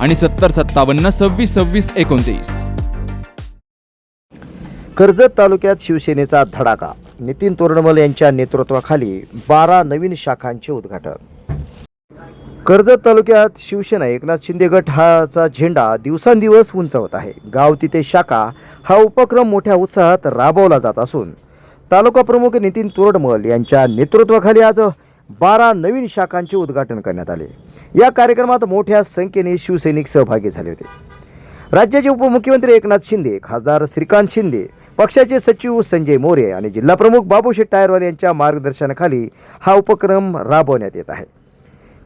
आणि सत्तर सत्तावन्न सव्वीस सव्वीस एकोणतीस. कर्जत तालुक्यात शिवसेनेचा धडाका. नितीन तोरणमल यांच्या नेतृत्वाखाली बारा नवीन शाखांचे उद्घाटन. कर्जत तालुक्यात शिवसेना एकनाथ शिंदे गट हाचा झेंडा दिवसांदिवस उंचावत आहे. गाव तिथे शाखा हा उपक्रम मोठ्या उत्साहात राबवला जात असून तालुका प्रमुख नितीन तोरडमल यांच्या नेतृत्वाखाली आज बारा नवीन शाखांचे उद्घाटन करण्यात आले. या कार्यक्रमात मोठ्या संख्येने शिवसैनिक सहभागी झाले होते. राज्याचे उपमुख्यमंत्री एकनाथ शिंदे खासदार श्रीकांत शिंदे पक्षाचे सचिव संजय मोरे आणि जिल्हाप्रमुख बाबूशेठ टायरवाल यांच्या मार्गदर्शनाखाली हा उपक्रम राबवण्यात येत आहे.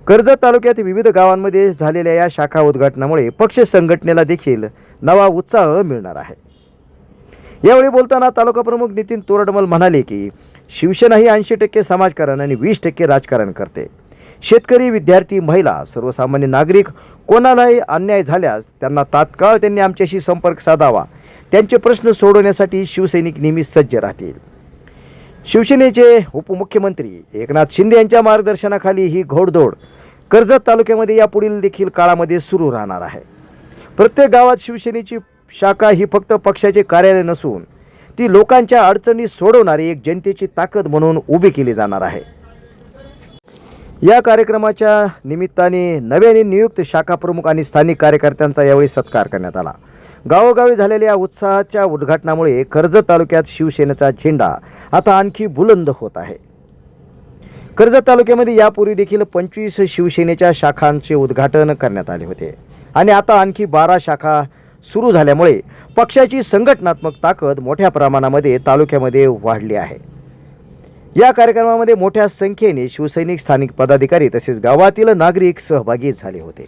कर्जत तालुक्यात विविध गावांमध्ये झालेल्या या शाखा उद्घाटनामुळे पक्ष संघटनेला देखील नवा उत्साह मिळणार आहे. यावेळी बोलताना तालुका प्रमुख नितीन तोरडमल म्हणाले की शिवसेना ही ऐंशी टक्के समाजकारण आणि वीस टक्के राजकारण करते. शेतकरी विद्यार्थी महिला सर्वसामान्य नागरिक कोणालाही अन्याय झाल्यास त्यांना तात्काळ त्यांनी आमच्याशी संपर्क साधावा. त्यांचे प्रश्न सोडवण्यासाठी शिवसैनिक नेहमी सज्ज राहतील. शिवसेनेचे उपमुख्यमंत्री एकनाथ शिंदे यांच्या मार्गदर्शनाखाली ही घोडदौड कर्जत तालुक्यामध्ये यापुढील देखील काळामध्ये सुरू राहणार आहे. प्रत्येक गावात शिवसेनेची शाखा ही फक्त पक्षाचे कार्यालय नसून ती लोकांच्या अडचणी सोडवणारी एक जनतेची ताकद म्हणून उभी केली जाणार आहे. या कार्यक्रमाच्या निमित्ताने नव्याने नियुक्त शाखा प्रमुख आणि स्थानिक कार्यकर्त्यांचा यावेळी सत्कार करण्यात आला. गावोगावी झालेल्या उत्साहाच्या उद्घाटनामुळे कर्जत तालुक्यात शिवसेनेचा झेंडा आता आणखी बुलंद होत आहे. कर्जत तालुक्यामध्ये यापूर्वी देखील पंचवीस शिवसेनेच्या शाखांचे उद्घाटन करण्यात आले होते. आणि आता आणखी बारा शाखा सुरू झाल्यामुळे पक्षाची संघटनात्मक ताकद मोठ्या प्रमाणामध्ये तालुक्यामध्ये वाढली आहे. या कार्यक्रमामध्ये मोठ्या संख्येने शिवसैनिक स्थानिक पदाधिकारी तसेच गावातील नागरिक सहभागी झाले होते.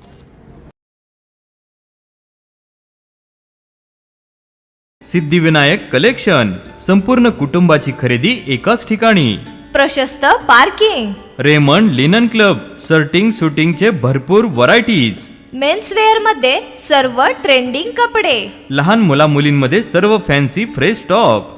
सिद्धिविनायक कलेक्शन संपूर्ण कुटुंबाची खरेदी एकाच ठिकाणी. प्रशस्त parking. Raymond linen club shirting सुटिंगचे भरपूर व्हरायटीज. मेन्सवेअरमध्ये सर्व ट्रेंडिंग कपडे. लहान मुला मुलींमध्ये सर्व फॅन्सी फ्रेश स्टॉक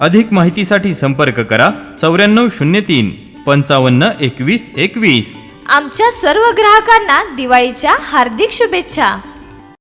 अधिक माहितीसाठी संपर्क करा चौऱ्याण्णव शून्य तीन पंचावन्न एकवीस एकवीस. आमच्या सर्व ग्राहकांना दिवाळीच्या हार्दिक शुभेच्छा.